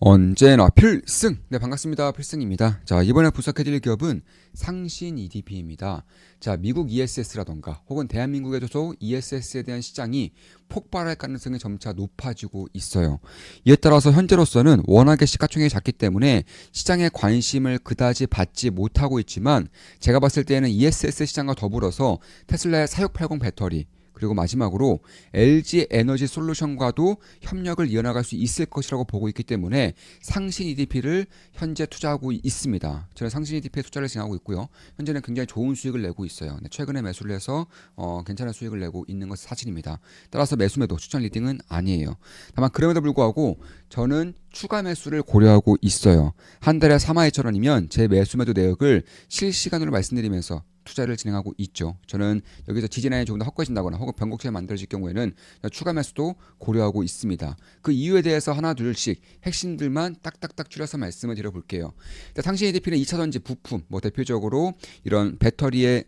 언제나 필승! 네, 반갑습니다. 필승입니다. 자, 이번에 분석해드릴 기업은 상신 EDP입니다. 자, 미국 ESS라던가 혹은 대한민국에서도 ESS에 대한 시장이 폭발할 가능성이 점차 높아지고 있어요. 이에 따라서 현재로서는 워낙에 시가총액이 작기 때문에 시장의 관심을 그다지 받지 못하고 있지만 제가 봤을 때는 ESS 시장과 더불어서 테슬라의 4680 배터리 그리고 마지막으로 LG 에너지 솔루션과도 협력을 이어나갈 수 있을 것이라고 보고 있기 때문에 상신 EDP를 현재 투자하고 있습니다. 저는 상신 EDP에 투자를 진행하고 있고요. 현재는 굉장히 좋은 수익을 내고 있어요. 네, 최근에 매수를 해서 어, 괜찮은 수익을 내고 있는 것은 사실입니다. 따라서 매수 매도 추천 리딩은 아니에요. 다만 그럼에도 불구하고 저는 추가 매수를 고려하고 있어요. 한 달에 3화 2천 원이면 제 매수 매도 내역을 실시간으로 말씀드리면서 투자를 진행하고 있죠. 저는 여기서 지지난에 조금 더 헛것진다거나 혹은 변곡점이 만들어질 경우에는 추가 매수도 고려하고 있습니다. 그 이유에 대해서 하나 둘씩 핵심들만 딱딱딱 줄여서 말씀을 드려볼게요. 상신 EDP는 2차 전지 부품, 뭐 대표적으로 이런 배터리의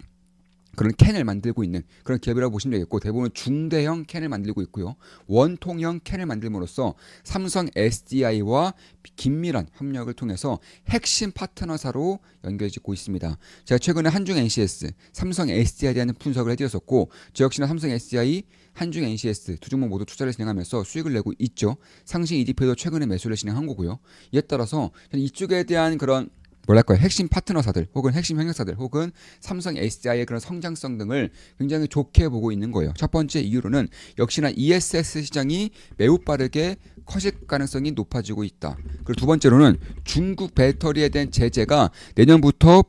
그런 캔을 만들고 있는 그런 기업이라고 보시면 되겠고 대부분 중대형 캔을 만들고 있고요. 원통형 캔을 만들므로써 삼성 SDI와 긴밀한 협력을 통해서 핵심 파트너사로 연결짓고 있습니다. 제가 최근에 한중 NCS, 삼성 SDI에 대한 분석을 해드렸었고 저 역시나 삼성 SDI 한중 NCS 두 종목 모두 투자를 진행하면서 수익을 내고 있죠. 상신 EDP도 최근에 매수를 진행한 거고요. 이에 따라서 이쪽에 대한 그런 뭐랄까요 핵심 파트너사들 혹은 핵심 협력사들 혹은 삼성 SDI의 그런 성장성 등을 굉장히 좋게 보고 있는 거예요. 첫 번째 이유로는 역시나 ESS 시장이 매우 빠르게 커질 가능성이 높아지고 있다. 그리고 두 번째로는 중국 배터리에 대한 제재가 내년부터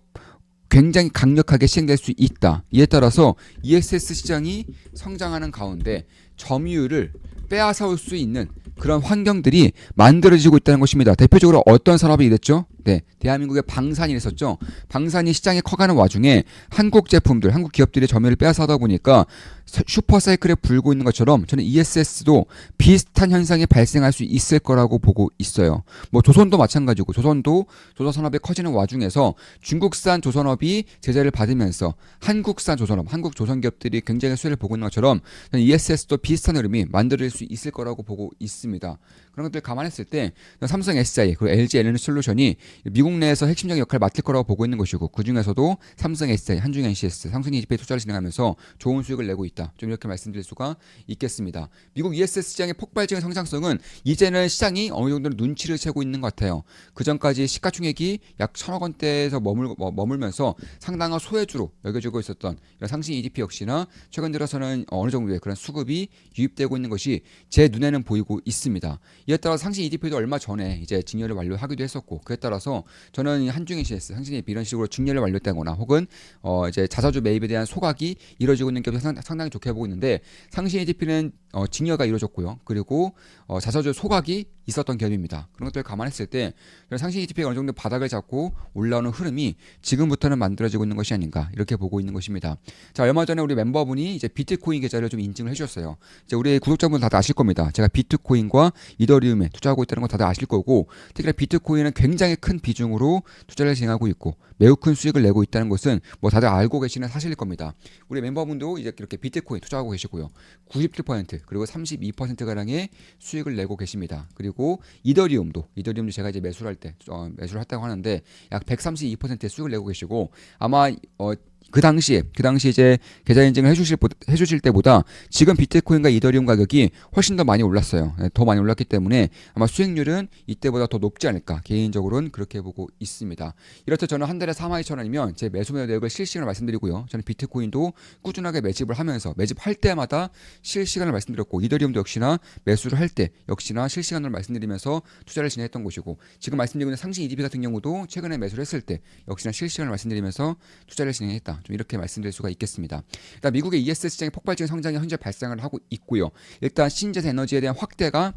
굉장히 강력하게 시행될 수 있다. 이에 따라서 ESS 시장이 성장하는 가운데 점유율을 빼앗아올 수 있는 그런 환경들이 만들어지고 있다는 것입니다. 대표적으로 어떤 산업이 됐죠? 네, 대한민국의 방산이 있었죠. 방산이 시장이 커가는 와중에 한국 제품들, 한국 기업들의 점유율을 빼앗아다 보니까 슈퍼사이클에 불고 있는 것처럼 저는 ESS도 비슷한 현상이 발생할 수 있을 거라고 보고 있어요. 뭐 조선도 마찬가지고 조선도 조선산업이 커지는 와중에서 중국산 조선업이 제재를 받으면서 한국산 조선업, 한국 조선기업들이 굉장히 수혜를 보고 있는 것처럼 저는 ESS도 비슷한 흐름이 만들어질 수 있을 거라고 보고 있습니다. 그런 것들 감안했을 때 삼성 SI 그리고 LG 에너지 솔루션이 미국 내에서 핵심적인 역할을 맡을 거라고 보고 있는 것이고 그 중에서도 삼성 SI, 한중 NCS, 삼성 EGP에 투자를 진행하면서 좋은 수익을 내고 있다. 좀 이렇게 말씀드릴 수가 있겠습니다. 미국 ESS 시장의 폭발적인 성장성은 이제는 시장이 어느 정도는 눈치를 채고 있는 것 같아요. 그 전까지 시가총액이 약 천억 원대에서 머물, 머물면서 상당한 소외주로 여겨지고 있었던 이런 상신 EDP 역시나 최근 들어서는 어느 정도의 그런 수급이 유입되고 있는 것이 제 눈에는 보이고 있습니다. 이에 따라 상신 EDP도 얼마 전에 이제 증여를 완료하기도 했었고 그에 따라서 저는 한중인 CS, 상신이 이런 식으로 증여를 완료되거나 혹은 어 이제 자사주 매입에 대한 소각이 이루어지고 있는 기업이 상당히 좋게 보고 있는데 상신 EDP는 어 증여가 이루어졌고요. 그리고 어 자사주 소각이 있었던 기업입니다. 그런 것들을 감안했을 때 상신 ETP가 어느 정도 바닥을 잡고 올라오는 흐름이 지금부터는 만들어지고 있는 것이 아닌가 이렇게 보고 있는 것입니다. 자 얼마 전에 우리 멤버분이 이제 비트코인 계좌를 좀 인증을 해주셨어요. 이제 우리 구독자분 다들 아실 겁니다. 제가 비트코인과 이더리움에 투자하고 있다는 거 다들 아실 거고 특히나 비트코인은 굉장히 큰 비중으로 투자를 진행하고 있고 매우 큰 수익을 내고 있다는 것은 뭐 다들 알고 계시는 사실일 겁니다. 우리 멤버분도 이제 이렇게 비트코인 투자하고 계시고요. 97% 그리고 32% 가량의 수익을 내고 계십니다. 그리고 그리고 이더리움도 이더리움도 제가 이제 매수를 할때 어, 매수를 했다고 하는데 약 132%의 수익을 내고 계시고 아마 어, 그 당시에 그 당시 이제 계좌 인증을 해주실 해주실 때보다 지금 비트코인과 이더리움 가격이 훨씬 더 많이 올랐어요. 네, 더 많이 올랐기 때문에 아마 수익률은 이때보다 더 높지 않을까 개인적으로는 그렇게 보고 있습니다. 이렇듯 저는 한 달에 4만 2천 원이면 제 매수 매도 내역을 실시간으로 말씀드리고요. 저는 비트코인도 꾸준하게 매집을 하면서 매집할 때마다 실시간을 말씀드렸고 이더리움도 역시나 매수를 할 때 역시나 실시간으로 말씀드리면서 투자를 진행했던 곳이고 지금 말씀드리고 있는 상신 EDP 같은 경우도 최근에 매수를 했을 때 역시나 실시간을 말씀드리면서 투자를 진행했다. 좀 이렇게 말씀드릴 수가 있겠습니다. 일단 미국의 ESS 시장의 폭발적인 성장이 현재 발생을 하고 있고요. 일단 신재생 에너지에 대한 확대가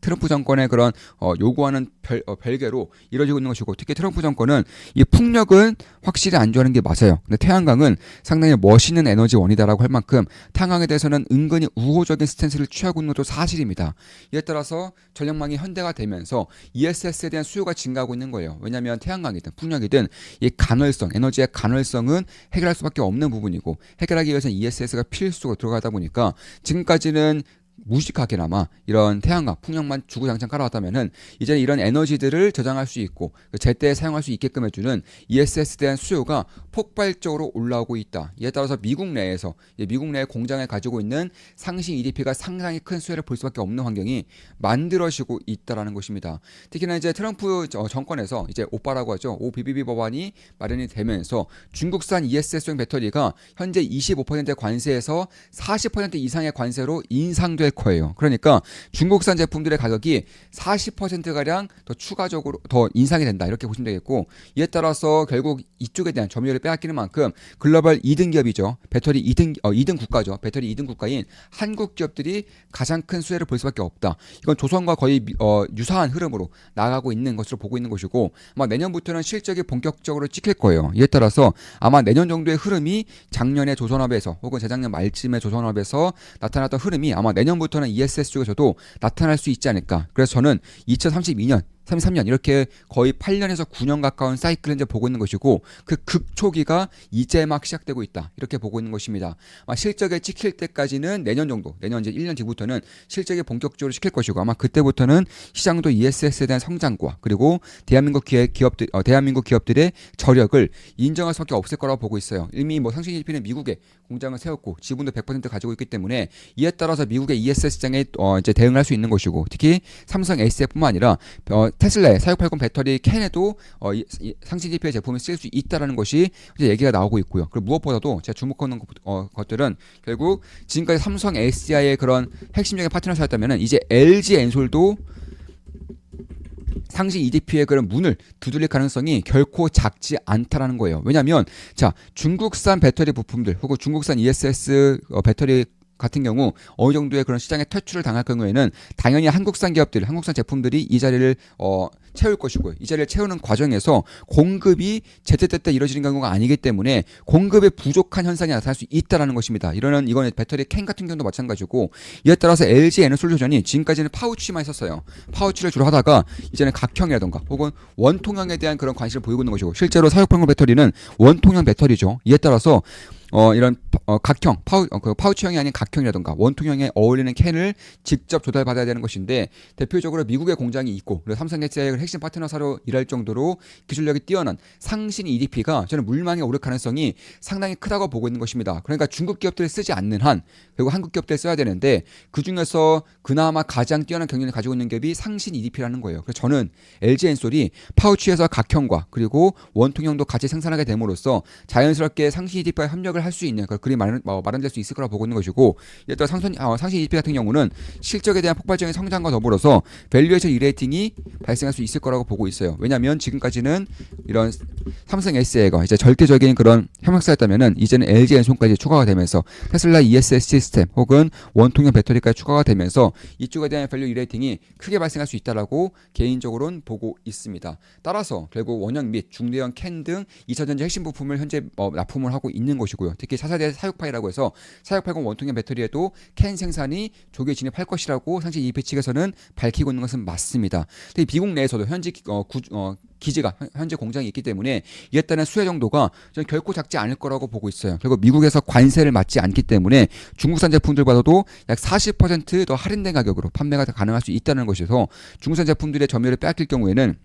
트럼프 정권의 그런 어, 요구하는 별, 어, 별개로 이루어지고 있는 것이고 특히 트럼프 정권은 이 풍력은 확실히 안 좋아하는 게 맞아요. 근데 태양광은 상당히 멋있는 에너지원이다라고 할 만큼 태양광에 대해서는 은근히 우호적인 스탠스를 취하고 있는 것도 사실입니다. 이에 따라서 전력망이 현대화 되면서 ESS에 대한 수요가 증가하고 있는 거예요. 왜냐하면 태양광이든 풍력이든 이 간헐성, 에너지의 간헐성은 해결할 수밖에 없는 부분이고 해결하기 위해서는 ESS가 필수로 들어가다 보니까 지금까지는 무식하게나마 이런 태양광, 풍력만 주구장창 깔아왔다면은 이제는 이런 에너지들을 저장할 수 있고 그 제때 사용할 수 있게끔 해주는 ESS에 대한 수요가 폭발적으로 올라오고 있다. 이에 따라서 미국 내에서 미국 내 공장을 가지고 있는 상시 EDP가 상당히 큰 수혜를 볼 수밖에 없는 환경이 만들어지고 있다라는 것입니다. 특히나 이제 트럼프 저- 정권에서 이제 오빠라고 하죠. OBBB 법안이 마련이 되면서 중국산 ESS용 배터리가 현재 25%의 관세에서 40% 이상의 관세로 인상 될 거예요. 그러니까 중국산 제품들의 가격이 40% 가량 더 추가적으로 더 인상이 된다 이렇게 보시면 되겠고 이에 따라서 결국 이쪽에 대한 점유율을 빼앗기는 만큼 글로벌 2등 기업이죠. 배터리 2등 어 2등 국가죠. 배터리 2등 국가인 한국 기업들이 가장 큰 수혜를 볼 수밖에 없다. 이건 조선과 거의 미- 어, 유사한 흐름으로 나가고 있는 것으로 보고 있는 것이고 아마 내년부터는 실적이 본격적으로 찍힐 거예요. 이에 따라서 아마 내년 정도의 흐름이 작년에 조선업에서 혹은 재작년 말쯤에 조선업에서 나타났던 흐름이 아마 내년 부터는 ESS 쪽에서도 나타날 수 있지 않을까. 그래서 저는 2032년 33년 이렇게 거의 8년에서 9년 가까운 사이클을 이제 보고 있는 것이고 그 극초기가 이제 막 시작되고 있다 이렇게 보고 있는 것입니다. 아마 실적에 찍힐 때까지는 내년 정도 내년 이제 1년 뒤부터는 실적이 본격적으로 찍힐 것이고 아마 그때부터는 시장도 ESS에 대한 성장과 그리고 대한민국 기업, 기업들 어, 대한민국 기업들의 저력을 인정할 수밖에 없을 거라고 보고 있어요. 이미 뭐 상신 GDP는 미국에 공장을 세웠고 지분도 100% 가지고 있기 때문에 이에 따라서 미국의 ESS 시장에 어, 이제 대응할 수 있는 것이고 특히 삼성 SF뿐만 아니라 어, 테슬라의 4680 배터리 캔에도 어, 이, 이 상신 GP의 제품을 쓸수 있다라는 것이 이제 얘기가 나오고 있고요. 그리고 무엇보다도 제가 주목하는 것, 어, 것들은 결국 지금까지 삼성 SDI의 그런 핵심적인 파트너사였다면 이제 LG 엔솔도 상시 EDP의 그런 문을 두들릴 가능성이 결코 작지 않다라는 거예요. 왜냐하면 자 중국산 배터리 부품들 혹은 중국산 ESS 어, 배터리 같은 경우 어느 정도의 그런 시장에 퇴출을 당할 경우에는 당연히 한국산 기업들, 한국산 제품들이 이 자리를 어, 채울 것이고요. 이 자리를 채우는 과정에서 공급이 제때제때 이루어지는 경우가 아니기 때문에 공급에 부족한 현상이 나타날 수 있다라는 것입니다. 이러는 이거는 배터리 캔 같은 경우도 마찬가지고 이에 따라서 LG 에너솔루션이 지금까지는 파우치만 있었어요. 파우치를 주로 하다가 이제는 각형이라던가 혹은 원통형에 대한 그런 관심을 보이고 있는 것이고 실제로 사육방울 배터리는 원통형 배터리죠. 이에 따라서 어 이런 어, 각형 파우 어, 그 파우치형이 아닌 각형이라던가 원통형에 어울리는 캔을 직접 조달받아야 되는 것인데 대표적으로 미국의 공장이 있고 그리고 삼성에스의 핵심 파트너사로 일할 정도로 기술력이 뛰어난 상신 EDP가 저는 물망에 오를 가능성이 상당히 크다고 보고 있는 것입니다. 그러니까 중국 기업들이 쓰지 않는 한 그리고 한국 기업들이 써야 되는데 그 중에서 그나마 가장 뛰어난 경쟁을 가지고 있는 기업이 상신 EDP라는 거예요. 그래서 저는 LG 엔솔이 파우치에서 각형과 그리고 원통형도 같이 생산하게 됨으로써 자연스럽게 상신 EDP와 협력을 할 수 있는 그 그림 마련, 어, 마련될 수 있을 거라 보고 있는 것이고 따라 상선, 어, 상신 EDP 같은 경우는 실적에 대한 폭발적인 성장과 더불어서 밸류에이션 리레이팅이 발생할 수 있을 거라고 보고 있어요. 왜냐하면 지금까지는 이런 삼성 SA가 이제 절대적인 그런 협력사였다면은 이제는 LG 엔손까지 추가가 되면서 테슬라 ESS 시스템 혹은 원통형 배터리까지 추가가 되면서 이쪽에 대한 밸류 리레이팅이 크게 발생할 수 있다라고 개인적으로는 보고 있습니다. 따라서 결국 원형 및 중대형 캔 등 2차전지 핵심 부품을 현재 어, 납품을 하고 있는 것이고요. 특히 차세대 사육파이라고 해서 4680 원통형 배터리에도 캔 생산이 조기에 진입할 것이라고 상시 EP 측에서는 밝히고 있는 것은 맞습니다. 특히 미국 내에서도 현지 어, 구, 어, 기지가 현- 현재 공장이 있기 때문에 이에 따른 수혜 정도가 저는 결코 작지 않을 거라고 보고 있어요. 그리고 미국에서 관세를 맞지 않기 때문에 중국산 제품들보다도 약 40%더 할인된 가격으로 판매가 가능할 수 있다는 것이어서 중국산 제품들의 점유율을 빼앗길 경우에는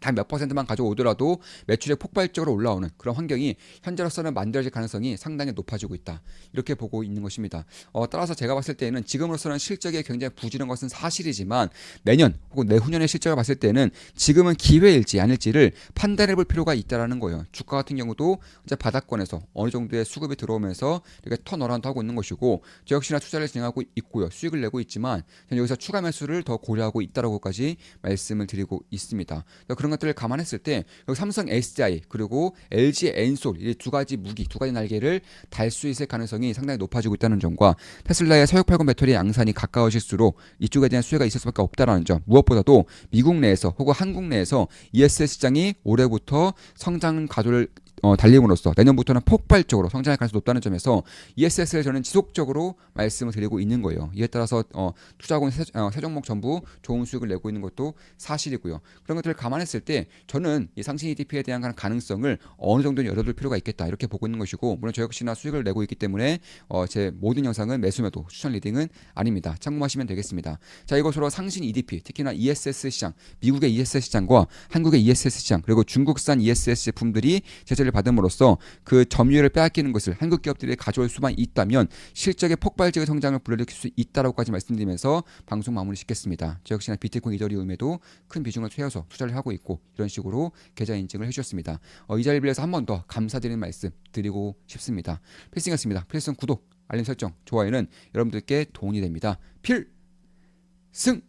단 몇 퍼센트만 가져오더라도 매출이 폭발적으로 올라오는 그런 환경이 현재로서는 만들어질 가능성이 상당히 높아지고 있다. 이렇게 보고 있는 것입니다. 어, 따라서 제가 봤을 때는 지금으로서는 실적이 굉장히 부진한 것은 사실이지만 내년 혹은 내후년의 실적을 봤을 때는 지금은 기회일지 아닐지를 판단해 볼 필요가 있다라는 거예요. 주가 같은 경우도 이제 바닥권에서 어느 정도의 수급이 들어오면서 이렇게 턴어라운드 하고 있는 것이고 저 역시나 투자를 진행하고 있고요. 수익을 내고 있지만 여기서 추가 매수를 더 고려하고 있다라고까지 말씀을 드리고 있습니다. 그런 것들을 감안했을 때 삼성 SDI 그리고 LG 엔솔 이 두 가지 무기 두 가지 날개를 달 수 있을 가능성이 상당히 높아지고 있다는 점과 테슬라의 사육팔공 배터리 양산이 가까워질수록 이쪽에 대한 수혜가 있을 수밖에 없다라는 점. 무엇보다도 미국 내에서 혹은 한국 내에서 ESS 시장이 올해부터 성장 가도를 어, 달림으로써 내년부터는 폭발적으로 성장할 가능성이 높다는 점에서 ESS를 저는 지속적으로 말씀을 드리고 있는 거예요. 이에 따라서 어, 투자자금 세, 어, 세 종목 전부 좋은 수익을 내고 있는 것도 사실이고요. 그런 것들을 감안했을 때 저는 이 상신 EDP에 대한 가능성을 어느 정도는 열어둘 필요가 있겠다 이렇게 보고 있는 것이고 물론 저 역시나 수익을 내고 있기 때문에 어, 제 모든 영상은 매수 매도 추천 리딩은 아닙니다. 참고하시면 되겠습니다. 자 이것으로 상신 EDP 특히나 ESS 시장 미국의 ESS 시장과 한국의 ESS 시장 그리고 중국산 ESS 제품들이 제재를 받음으로써 그 점유율을 빼앗기는 것을 한국 기업들이 가져올 수만 있다면 실적의 폭발적인 성장을 불러일으킬 수 있다라고까지 말씀드리면서 방송 마무리 짓겠습니다. 저 역시나 비트코인 이더리움에도 큰 비중을 투여해서 투자를 하고 있고 이런 식으로 계좌 인증을 해주셨습니다. 어, 이 자리를 빌려서 한 번 더 감사드리는 말씀 드리고 싶습니다. 필승이었습니다. 필승 구독, 알림 설정, 좋아요는 여러분들께 도움이 됩니다. 필승!